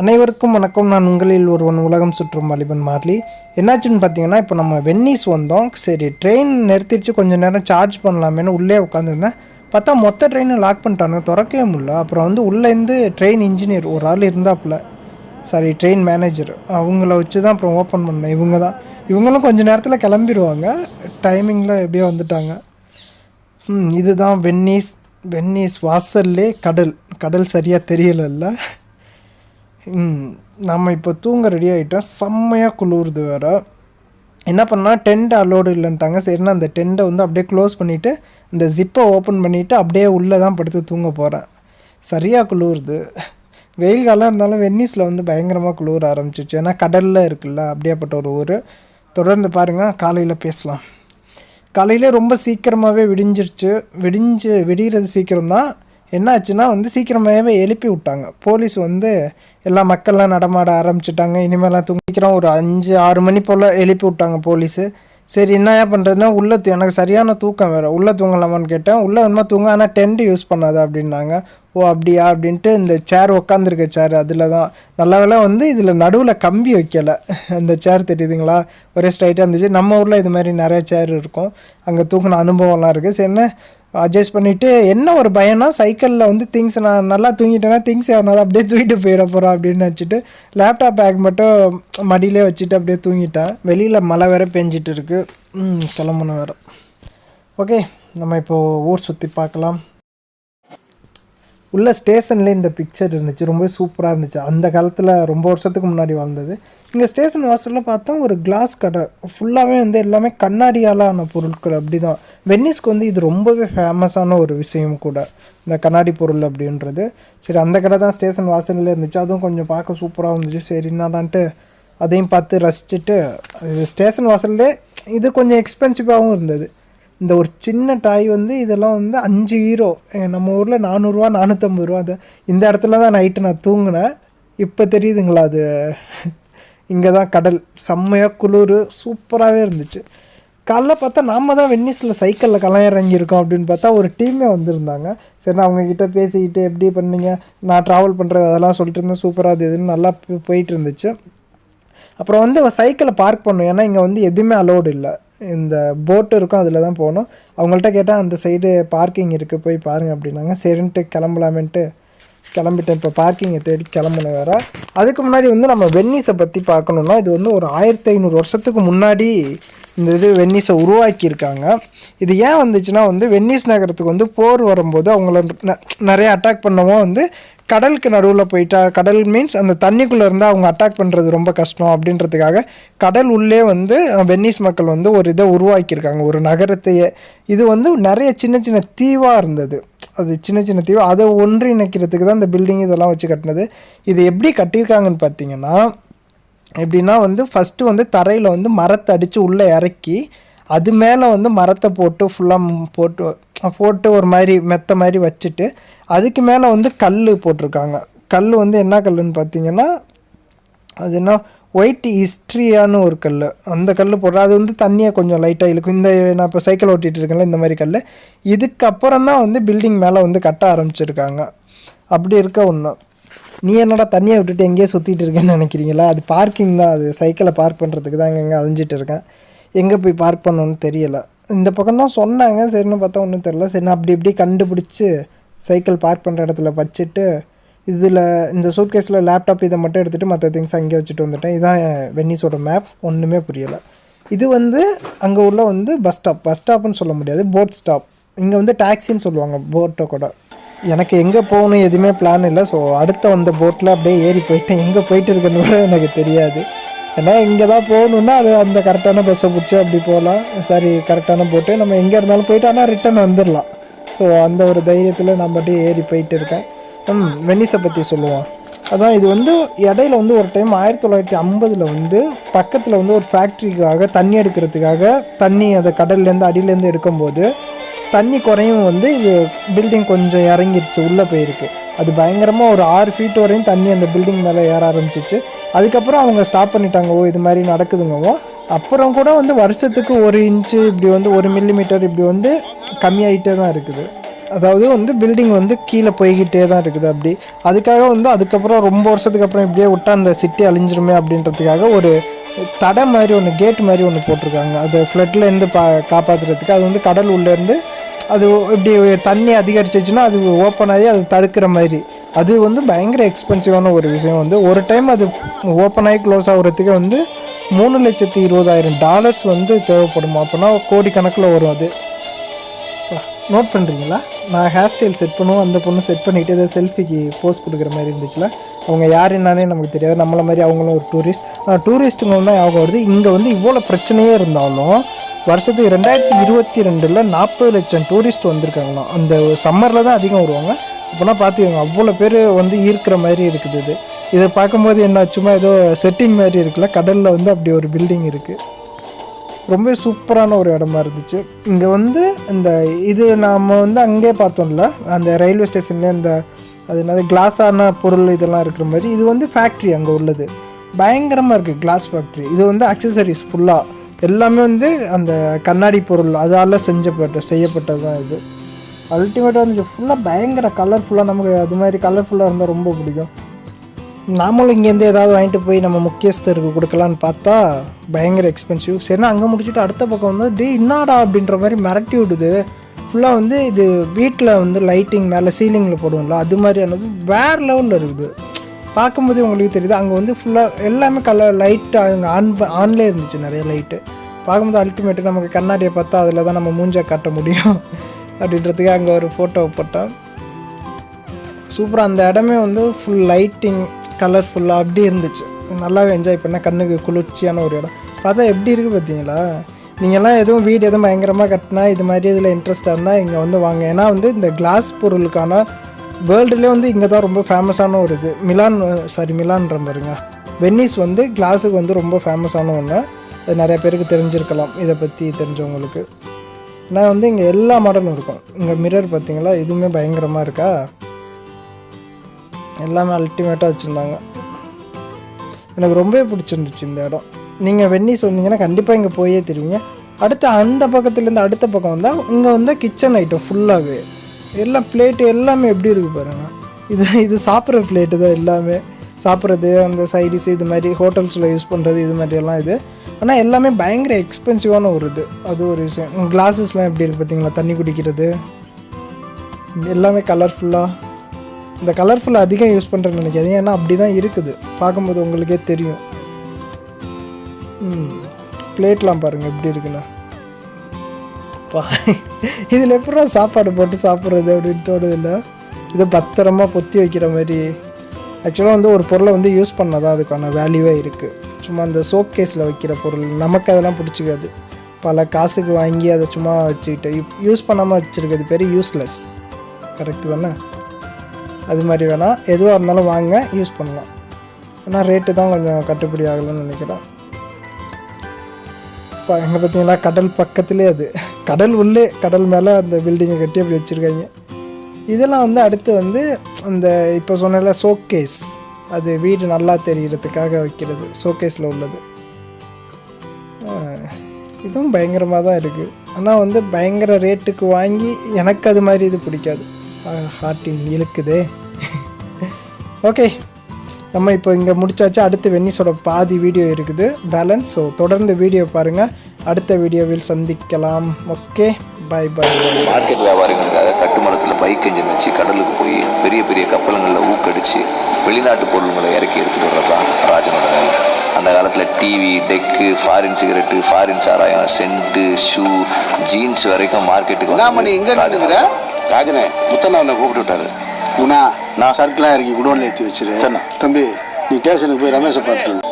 அனைவருக்கும் வணக்கம். நான் உங்களில் ஒருவன் உலகம் சுற்றும் வாலிபன் மார்லி. என்னாச்சுன்னு பார்த்தீங்கன்னா இப்போ நம்ம வென்னிஸ் வந்தோம். சரி ட்ரெயின் நிறுத்திடுச்சு. கொஞ்சம் நேரம் சார்ஜ் பண்ணலாமேன்னு உள்ளே உட்காந்துருந்தேன் பார்த்தா மொத்த ட்ரெயினை லாக் பண்ணிட்டானுங்க. திறக்கவே முடியல. அப்புறம் வந்து உள்ளேருந்து ட்ரெயின் இன்ஜினியர் ஒரு ஆள் இருந்தாப்புல சாரி ட்ரெயின் மேனேஜர் அவங்கள வச்சு தான் அப்புறம் ஓப்பன் பண்ணேன். இவங்க தான் இவங்களும் கொஞ்சம் நேரத்தில் கிளம்பிடுவாங்க டைமிங்கில் எப்படியோ வந்துட்டாங்க. ம் இதுதான் வென்னீஸ் வென்னீஸ் வாசல்லே கடல். கடல் சரியாக தெரியலல்ல. நம்ம இப்போ தூங்க ரெடி ஆகிட்டோம் செம்மையாக குளிருது வேற. என்ன பண்ணால் டென்ட் அலோடு இல்லைன்ட்டாங்க. சரின்னா அந்த டென்ட்டை வந்து அப்படியே க்ளோஸ் பண்ணிவிட்டு இந்த ஜிப்பை ஓப்பன் பண்ணிவிட்டு அப்படியே உள்ளே தான் படுத்து தூங்க போகிறேன் சரியாக குளிருது. வெயில் காலம் இருந்தாலும் வெந்நீஸில் வந்து பயங்கரமாக குளிர ஆரம்பிச்சிச்சு ஏன்னா கடலில் இருக்குல்ல அப்படியேப்பட்ட ஒரு ஊர். தொடர்ந்து பாருங்கள் காலையில் பேசலாம். காலையில் ரொம்ப சீக்கிரமாகவே விடிஞ்சிருச்சு. விடிஞ்சு விடிகிறது சீக்கிரம் தான் என்னாச்சுன்னா வந்து சீக்கிரமாகவே எழுப்பி விட்டாங்க. போலீஸ் வந்து எல்லா மக்கள்லாம் நடமாட ஆரம்பிச்சிட்டாங்க. இனிமேலாம் தூங்கிக்கிறோம் ஒரு அஞ்சு ஆறு மணி போல் எழுப்பி விட்டாங்க போலீஸு. சரி என்னையா பண்ணுறதுன்னா உள்ளே தூ எனக்கு சரியான தூக்கம் வேறு. உள்ளே தூங்கலாமான்னு கேட்டேன். உள்ளே வேணுமா தூங்க ஆனால் டென்ட் யூஸ் பண்ணாத அப்படின்னாங்க. ஓ அப்படியா? அப்படின்ட்டு இந்த சேர் உட்காந்துருக்க சேர் அதில் தான். நல்ல வேலை வந்து இதில் நடுவில் கம்பி வைக்கலை. அந்த சேர் தெரியுதுங்களா? ஒரே ஸ்ட்ரைட்டாக இருந்துச்சு. நம்ம ஊரில் இது மாதிரி நிறைய சேர் இருக்கும். அங்கே தூங்கின அனுபவம்லாம் இருக்குது சரி என்ன அட்ஜஸ்ட் பண்ணிவிட்டு என்ன ஒரு பயம்னா சைக்கிளில் வந்து திங்ஸ் நான் நல்லா தூங்கிட்டேன்னா திங்ஸ் எவனாவது அப்படியே தூக்கிட்டு போயிட போகிறோம் அப்படின்னு நினச்சிட்டு லேப்டாப் பேக் மட்டும் மடியிலே வச்சுட்டு அப்படியே தூங்கிட்டேன் வெளியில் மழை வேற பெஞ்சிட்டு இருக்குது கிளம்புன வேறு. ஓகே நம்ம இப்போது ஊர் சுற்றி பார்க்கலாம். உள்ள ஸ்டேஷன்லேயே இந்த பிக்சர் இருந்துச்சு. ரொம்ப சூப்பராக இருந்துச்சு. அந்த காலத்தில் ரொம்ப வருஷத்துக்கு முன்னாடி வாழ்ந்தது. இங்கே ஸ்டேஷன் வாசலில் பார்த்தா ஒரு கிளாஸ் கடை. ஃபுல்லாகவே வந்து எல்லாமே கண்ணாடியால் ஆன பொருட்கள் அப்படி தான் வென்னிஸ்க்கு வந்து இது ரொம்பவே ஃபேமஸான ஒரு விஷயம் கூட. இந்த கண்ணாடி பொருள் அப்படின்றது. சரி அந்த கடை தான் ஸ்டேஷன் வாசலில் இருந்துச்சு. அதுவும் கொஞ்சம் பார்க்க சூப்பராக இருந்துச்சு. சரி என்னடான்ட்டு அதையும் பார்த்து ரசிச்சுட்டு ஸ்டேஷன் வாசல்லே இது கொஞ்சம் எக்ஸ்பென்சிவாகவும் இருந்தது. இந்த ஒரு சின்ன டாய் வந்து இதெல்லாம் வந்து அஞ்சு ஹீரோ நம்ம ஊரில் நானூறுரூவா நானூற்றம்பது ரூபா. அது இந்த இடத்துல தான் நைட்டு நான் தூங்கினேன். இப்போ தெரியுதுங்களா அது? இங்கே தான் கடல். செம்மையாக குளிர் சூப்பராகவே இருந்துச்சு. காலைல பார்த்தா நாம தான் வென்னிஸில் சைக்கிளில் களம் இறங்கியிருக்கோம் அப்படின்னு பார்த்தா ஒரு டீமே வந்திருந்தாங்க. சரி நான் அவங்கக்கிட்ட பேசிக்கிட்டு எப்படி பண்ணீங்க? நான் ட்ராவல் பண்ணுறது அதெல்லாம் சொல்லிட்டு இருந்தேன். சூப்பராக அது இதுன்னு நல்லா போயிட்டு இருந்துச்சு. அப்புறம் வந்து சைக்கிளை பார்க் பண்ணும். ஏன்னா இங்கே வந்து எதுவுமே அலோடு இல்லை. இந்த போட்டு இருக்கும் அதில் தான் போகணும். அவங்கள்ட்ட கேட்டால் அந்த சைடு பார்க்கிங் இருக்குது போய் பாருங்க அப்படின்னாங்க. சரின்ட்டு கிளம்பலாமேன்ட்டு கிளம்பிட்டேன். இப்போ பார்க்கிங்கை தேடி கிளம்புன வேறு. அதுக்கு முன்னாடி வந்து நம்ம வெந்நீஸை பற்றி பார்க்கணுன்னா இது வந்து ஒரு ஆயிரத்தி ஐநூறு வருஷத்துக்கு முன்னாடி இந்த இது வென்னீஸை உருவாக்கியிருக்காங்க. இது ஏன் வந்துச்சுன்னா வந்து வென்னீஸ் நகரத்துக்கு வந்து போர் வரும்போது அவங்கள நிறைய அட்டாக் பண்ணவும் வந்து கடலுக்கு நடுவில் போயிட்டா கடல் மீன்ஸ் அந்த தண்ணிக்குள்ளே இருந்தால் அவங்க அட்டாக் பண்ணுறது ரொம்ப கஷ்டம் அப்படின்றதுக்காக கடல் உள்ளே வந்து வென்னிஸ் வென்னீஸ் மக்கள் வந்து ஒரு இதை உருவாக்கியிருக்காங்க ஒரு நகரத்தையே. இது வந்து நிறைய சின்ன சின்ன தீவாக இருந்தது. அது சின்ன சின்ன தீவு அதை ஒன்றிணைக்கிறதுக்கு தான் இந்த பில்டிங் இதெல்லாம் வச்சு கட்டினது. இது எப்படி கட்டியிருக்காங்கன்னு பார்த்தீங்கன்னா எப்படின்னா வந்து ஃபஸ்ட்டு வந்து தரையில் வந்து மரத்தை அடித்து உள்ளே இறக்கி அது மேலே வந்து மரத்தை போட்டு ஃபுல்லாக போட்டு போட்டு ஒரு மாதிரி மெத்த மாதிரி வச்சுட்டு அதுக்கு மேலே வந்து கல் போட்டிருக்காங்க. கல் வந்து என்ன கல்லுன்னு பார்த்தீங்கன்னா அது என்ன ஒயிட் ஹிஸ்ட்ரியான்னு ஒரு கல் அந்த கல் போடுற அது வந்து தண்ணியை கொஞ்சம் லைட்டாக இழுக்கும். இந்த நான் இப்போ சைக்கிள் ஓட்டிகிட்டு இருக்கேன்ல இந்த மாதிரி கல் இதுக்கப்புறம் தான் வந்து பில்டிங் மேலே வந்து கட்ட ஆரம்பிச்சிருக்காங்க. அப்படி இருக்க ஒன்று நீ என்னடா தண்ணியை விட்டுட்டு எங்கேயோ சுற்றிட்டு இருக்கேன்னு நினைக்கிறீங்களா? அது பார்க்கிங் தான். அது சைக்கிளை பார்க் பண்ணுறதுக்கு தான் எங்கே அழிஞ்சிட்டு இருக்கேன். எங்கே போய் பார்க் பண்ணணும்னு தெரியலை. இந்த பக்கம் தான் சொன்னாங்க. சரின்னு பார்த்தா ஒன்றும் தெரில சரி நான் அப்படி இப்படி கண்டுபிடிச்சி சைக்கிள் பார்க் பண்ணுற இடத்துல வச்சுட்டு இதில் இந்த சூட்கேஸில் லேப்டாப் இதை மட்டும் எடுத்துகிட்டு மற்ற திங்ஸ் அங்கே வச்சுட்டு வந்துட்டேன். இதான் வென்னிஸோட மேப் ஒன்றுமே புரியலை. இது வந்து அங்கே உள்ள வந்து பஸ் ஸ்டாப் பஸ் ஸ்டாப்னு சொல்ல முடியாது. போட் ஸ்டாப் இங்கே வந்து டாக்ஸின்னு சொல்லுவாங்க. போட்டை கூட. எனக்கு எங்கே போகணும் எதுவுமே பிளான் இல்லை. ஸோ அடுத்த வந்த போட்டில் அப்படியே ஏறி போயிட்டேன். எங்கே போயிட்டு இருக்குன்னு கூட எனக்கு தெரியாது. ஏன்னா இங்கே தான் போகணுன்னா அது அந்த கரெக்டான பஸ்ஸை பிடிச்சி அப்படி போகலாம். சாரி கரெக்டான போட்டு நம்ம எங்கே இருந்தாலும் போயிட்டு ஆனால் ரிட்டன் வந்துடலாம் ஸோ அந்த ஒரு தைரியத்தில் நான் மட்டும் ஏறி போயிட்டு இருக்கேன். ம் வெனிஸை பற்றி சொல்லுவான் அதான் இது வந்து இடையில வந்து ஒரு டைம் ஆயிரத்தி தொள்ளாயிரத்தி ஐம்பதில் வந்து பக்கத்தில் வந்து ஒரு ஃபேக்ட்ரிக்காக தண்ணி எடுக்கிறதுக்காக தண்ணி அதை கடல்லேருந்து அடியிலேருந்து எடுக்கும்போது தண்ணி குறையும் வந்து இது பில்டிங் கொஞ்சம் இறங்கிருச்சு உள்ளே போயிருக்கு. அது பயங்கரமாக ஒரு ஆறு ஃபீட் வரையும் தண்ணி அந்த பில்டிங் மேலே ஏற ஆரம்பிச்சிச்சு. அதுக்கப்புறம் அவங்க ஸ்டாப் பண்ணிட்டாங்க. ஓ இது மாதிரி நடக்குதுங்கவோ அப்புறம் கூட வந்து வருஷத்துக்கு ஒரு இன்ச்சு இப்படி வந்து ஒரு மில்லிமீட்டர் இப்படி வந்து கம்மியாயிட்டே தான் இருக்குது. அதாவது வந்து பில்டிங் வந்து கீழே போய்கிட்டே தான் இருக்குது அப்படி. அதுக்காக வந்து அதுக்கப்புறம் ரொம்ப வருஷத்துக்கு அப்புறம் இப்படியே விட்டா அந்த சிட்டி அழிஞ்சிருமே அப்படின்றதுக்காக ஒரு தடை மாதிரி ஒன்று கேட் மாதிரி ஒன்று போட்டிருக்காங்க. அது ஃப்ளட்லேருந்து பா காப்பாற்றுறதுக்கு அது வந்து கடல் உள்ளேருந்து அது இப்படி தண்ணி அதிகரிச்சிச்சுன்னா அது ஓப்பன் ஆகி அது தடுக்கிற மாதிரி. அது வந்து பயங்கர எக்ஸ்பென்சிவான ஒரு விஷயம் வந்து ஒரு டைம் அது ஓப்பன் ஆகி க்ளோஸ் ஆகுறதுக்கு வந்து மூணு லட்சத்தி இருபதாயிரம் டாலர்ஸ் வந்து தேவைப்படுமா. அப்போனா கோடி கணக்கில் வரும் அது. நோட் பண்ணுறீங்களா நான் ஹேர் ஸ்டைல் செட் பண்ணுவோம். அந்த பொண்ணு செட் பண்ணிவிட்டு ஏதோ செல்ஃபிக்கு போஸ்ட் கொடுக்குற மாதிரி இருந்துச்சுல. அவங்க யார் என்னன்னே நமக்கு தெரியாது. நம்மள மாதிரி அவங்களும் ஒரு டூரிஸ்ட் டூரிஸ்ட்டுங்க தான் ஞாபகம் வருது. இங்கே வந்து இவ்வளோ பிரச்சனையே இருந்தாலும் வருஷத்துக்கு ரெண்டாயிரத்தி இருபத்தி ரெண்டில் நாற்பது லட்சம் டூரிஸ்ட் வந்திருக்காங்களாம். அந்த சம்மரில் தான் அதிகம் வருவாங்க. அப்போலாம் பார்த்துக்கோங்க அவ்வளோ பேர் வந்து ஈர்க்கிற மாதிரி இருக்குது இது. இதை பார்க்கும்போது என்ன சும்மா ஏதோ செட்டிங் மாதிரி இருக்குல்ல கடலில் வந்து அப்படி ஒரு பில்டிங் இருக்குது ரொம்ப சூப்பரான ஒரு இடமா இருந்துச்சு. இங்கே வந்து இந்த இது நாம் வந்து அங்கே பார்த்தோம்ல அந்த ரயில்வே ஸ்டேஷன்லேயே இந்த அது என்னது கிளாஸான பொருள் இதெல்லாம் இருக்கிற மாதிரி இது வந்து ஃபேக்ட்ரி அங்கே உள்ளது. பயங்கரமாக இருக்குது கிளாஸ் ஃபேக்ட்ரி இது வந்து அக்சசரிஸ் ஃபுல்லாக எல்லாமே வந்து அந்த கண்ணாடி பொருள் அதால் செஞ்சப்பட்ட செய்யப்பட்டது தான் இது. அல்டிமேட்டாக இருந்துச்சு ஃபுல்லாக பயங்கர கலர்ஃபுல்லாக நமக்கு அது மாதிரி கலர்ஃபுல்லாக இருந்தால் ரொம்ப பிடிக்கும். நாமளும் இங்கேருந்து ஏதாவது வாங்கிட்டு போய் நம்ம முக்கியஸ்தருக்கு கொடுக்கலான்னு பார்த்தா பயங்கர எக்ஸ்பென்சிவ் சரினா அங்கே முடிச்சுட்டு அடுத்த பக்கம் வந்து டே இன்னாடா? அப்படின்ற மாதிரி மிரட்டி விடுது ஃபுல்லாக வந்து இது வீட்டில் வந்து லைட்டிங் மேலே சீலிங்கில் போடுவோம்ல அது மாதிரியானது வேறு லெவலில் இருக்குது. பார்க்கும்போது உங்களுக்கு தெரியுது அங்கே வந்து ஃபுல்லாக எல்லாமே கலர் லைட்டு அங்கே ஆன் ஆன்லேயே இருந்துச்சு நிறைய லைட்டு பார்க்கும்போது அல்டிமேட்டு நமக்கு கண்ணாடியை பார்த்தா அதில் தான் நம்ம மூஞ்சை காட்ட முடியும். அப்படின்றதுக்கு அங்கே ஒரு ஃபோட்டோ போட்டோம் சூப்பராக அந்த இடமே வந்து ஃபுல் லைட்டிங் கலர்ஃபுல்லாக அப்படி இருந்துச்சு. நல்லாவே என்ஜாய் பண்ண கண்ணுக்கு குளிர்ச்சியான ஒரு இடம். பார்த்தா எப்படி இருக்குது பார்த்தீங்களா? நீங்கள்லாம் எதுவும் வீடு எதுவும் பயங்கரமாக கட்டினா இது மாதிரி இதில் இன்ட்ரெஸ்ட்டாக இருந்தால் இங்கே வந்து வாங்க. ஏன்னா வந்து இந்த கிளாஸ் பொருளுக்கான வேர்ல்டுலேயே வந்து இங்கே தான் ரொம்ப ஃபேமஸான ஒரு இது. மிலான் சாரி மிலான்ற பாருங்க. வென்னிஸ் வந்து கிளாஸுக்கு வந்து ரொம்ப ஃபேமஸான ஒன்று அது நிறைய பேருக்கு தெரிஞ்சிருக்கலாம். இதை பற்றி தெரிஞ்சவங்களுக்கு. நான் வந்து இங்கே எல்லா மாடலும் இருக்கும். இங்கே மிரர் பார்த்தீங்களா இதுவுமே பயங்கரமாக இருக்கா? எல்லாமே அல்டிமேட்டாக வச்சுருந்தாங்க. எனக்கு ரொம்பவே பிடிச்சிருந்துச்சு இந்த இடம். நீங்கள் வெந்நீஸ் வந்தீங்கன்னா கண்டிப்பாக இங்கே போயே தெரியுங்க அடுத்து அந்த பக்கத்துலேருந்து அடுத்த பக்கம் வந்தால் இங்கே வந்து கிச்சன் ஐட்டம் ஃபுல்லாகவே எல்லாம் பிளேட்டு எல்லாமே எப்படி இருக்குது பாருங்கள் இது இது சாப்பிட்ற பிளேட்டு தான் எல்லாமே. சாப்பிட்றது அந்த சைடிஸ் இது மாதிரி ஹோட்டல்ஸில் யூஸ் பண்ணுறது இது மாதிரி எல்லாம் இது. ஆனால் எல்லாமே பயங்கர எக்ஸ்பென்சிவான ஒரு இது. அது ஒரு விஷயம். கிளாஸஸ்லாம் எப்படி இருக்குது பார்த்தீங்களா தண்ணி குடிக்கிறது. எல்லாமே கலர்ஃபுல்லாக இந்த கலர்ஃபுல் அதிகம் யூஸ் பண்ணுறேன்னு நினைக்காது ஏன்னா அப்படி தான் இருக்குது. பார்க்கும்போது உங்களுக்கே தெரியும். ம் பிளேட்லாம் பாருங்கள் எப்படி இருக்குண்ணா பா இதில் எப்படா சாப்பாடு போட்டு சாப்பிட்றது அப்படின்னு தோணுது இல்லை இதை பத்திரமா பொத்தி வைக்கிற மாதிரி. ஆக்சுவலாக வந்து ஒரு பொருளை வந்து யூஸ் பண்ணாதான் அதுக்கான வேல்யூவே இருக்குது சும்மா அந்த சோப் கேஸில் வைக்கிற பொருள். நமக்கு அதெல்லாம் பிடிச்சிக்காது. பல காசுக்கு வாங்கி அதை சும்மா வச்சுக்கிட்டு யூஸ் பண்ணாமல் வச்சுருக்கிறது பேர் யூஸ்லெஸ் கரெக்டு தானே? அது மாதிரி வேணால் எதுவாக இருந்தாலும் வாங்க யூஸ் பண்ணலாம். ஆனால் ரேட்டு தான் கொஞ்சம் கட்டுப்படி ஆகலைன்னு நினைக்கிறேன். இப்போ எங்கே பார்த்தீங்கன்னா கடல் பக்கத்துலேயே அது. கடல் உள்ளே கடல் மேலே அந்த பில்டிங்கை கட்டி அப்படி வச்சுருக்காங்க. இதெல்லாம் வந்து அடுத்து வந்து அந்த இப்போ சொன்னல சோக்கேஸ் அது வீடு நல்லா தெரிகிறதுக்காக வைக்கிறது ஷோகேஸில் உள்ளது. இதுவும் பயங்கரமாக தான் இருக்குது ஆனால் வந்து பயங்கர ரேட்டுக்கு வாங்கி எனக்கு அது மாதிரி இது பிடிக்காது. ஹார்ட்டின் இழுக்குதே. ஓகே நம்ம இப்போ இங்கே முடிச்சாச்சு. அடுத்து வென்னிஸோட பாதி வீடியோ இருக்குது. பேலன்ஸ் ஸோ தொடர்ந்து வீடியோ பாருங்கள் அடுத்த வீடியோவில் சந்திக்கலாம். ஓகே. பை பை மார்க்கெட் வியாபாரிகளுக்காக கட்டுமரத்தில் பைக் என்ஜின் வச்சு கடலுக்கு போய் பெரிய பெரிய கப்பலுங்களில் ஊக்கடிச்சு வெளிநாட்டு பொருள்களை இறக்கி எடுத்துட்டு வர்றது தான் ராஜனோட வேலை. அந்த காலத்தில் TV deck foreign cigarette foreign சாராயம் சென்ட்டு ஷூ ஜீன்ஸ் வரைக்கும் மார்க்கெட்டுக்கு என்ன பண்ணி எங்க இருக்குங்கிற ராஜனே. முத்தண்ணா கூப்பிட்டு விட்டாரு. உனா நான். சர்க்கெலாம் இறக்கி குடோன்ல ஏற்றி வச்சிரு. சரிண்ணா. தம்பி நீ ஸ்டேஷனுக்கு போய் ரமேஷை பார்த்துட்டு வந்து.